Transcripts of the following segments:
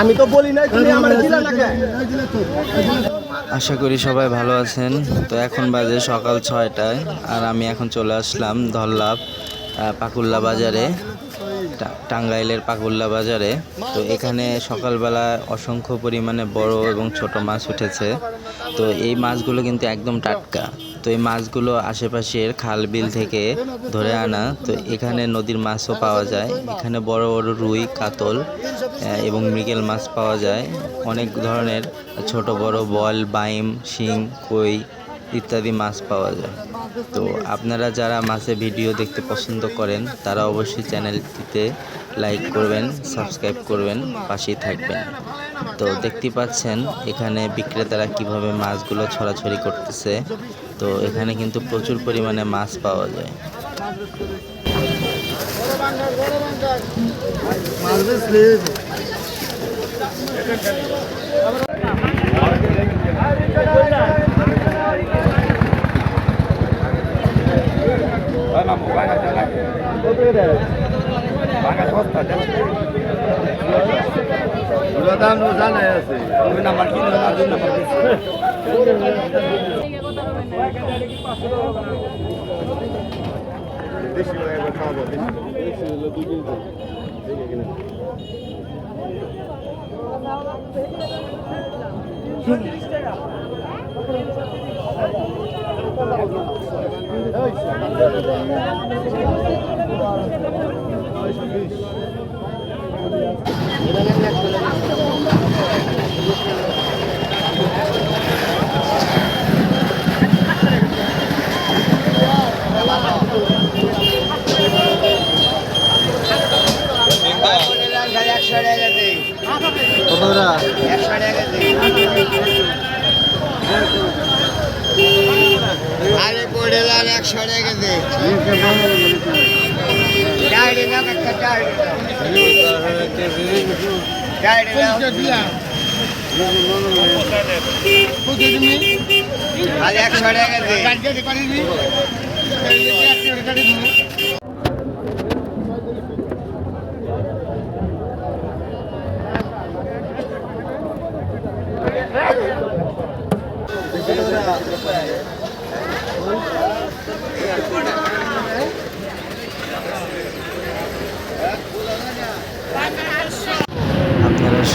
আমি তো বলি আশা করি সবাই ভালো আছেন। তো এখন বাজে সকাল ছয়টায়, আর আমি এখন চলে আসলাম ধল্লাভ পাকুল্লা বাজারে। টাঙ্গাইলের পাকুল্লা বাজারে। তো এখানে সকালবেলা অসংখ্য পরিমাণে বড় এবং ছোট মাছ উঠেছে। তো এই মাছগুলো কিন্তু একদম টাটকা। তো এই মাছগুলো আশেপাশের খাল বিল থেকে ধরে আনা। তো এখানে নদীর মাছও পাওয়া যায়। এখানে বড় বড় রুই, কাতল এবং মৃগেল মাছ পাওয়া যায়। অনেক ধরনের ছোট, বড় বল, বাইম, শিং কই ইত্যাদি মাছ পাওয়া যায়। তো আপনারা যারা মাছের ভিডিও দেখতে পছন্দ করেন, তারা অবশ্যই চ্যানেলটিতে লাইক করবেন, সাবস্ক্রাইব করবেন, পাশেই থাকবেন। তো দেখতে পাচ্ছেন, এখানে বিক্রেতারা কীভাবে মাছগুলো ছড়াছড়ি করতেছে। তো এখানে কিন্তু প্রচুর পরিমাণে মাছ পাওয়া যায়। দাম দেশি দেশি দুই দিন আরে পড়ে যান একশো না একটা ডায়েরি ডায়েরি একশো টাকা দে আপনারা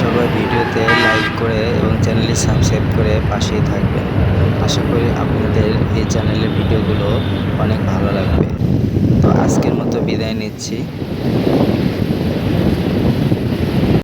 সবাই ভিডিওতে লাইক করে এবং চ্যানেলটি সাবস্ক্রাইব করে পাশেই থাকবেন। আশা করি আপনাদের এই চ্যানেলের ভিডিওগুলো অনেক ভালো লাগবে। তো আজকের মতো বিদায় নিচ্ছি।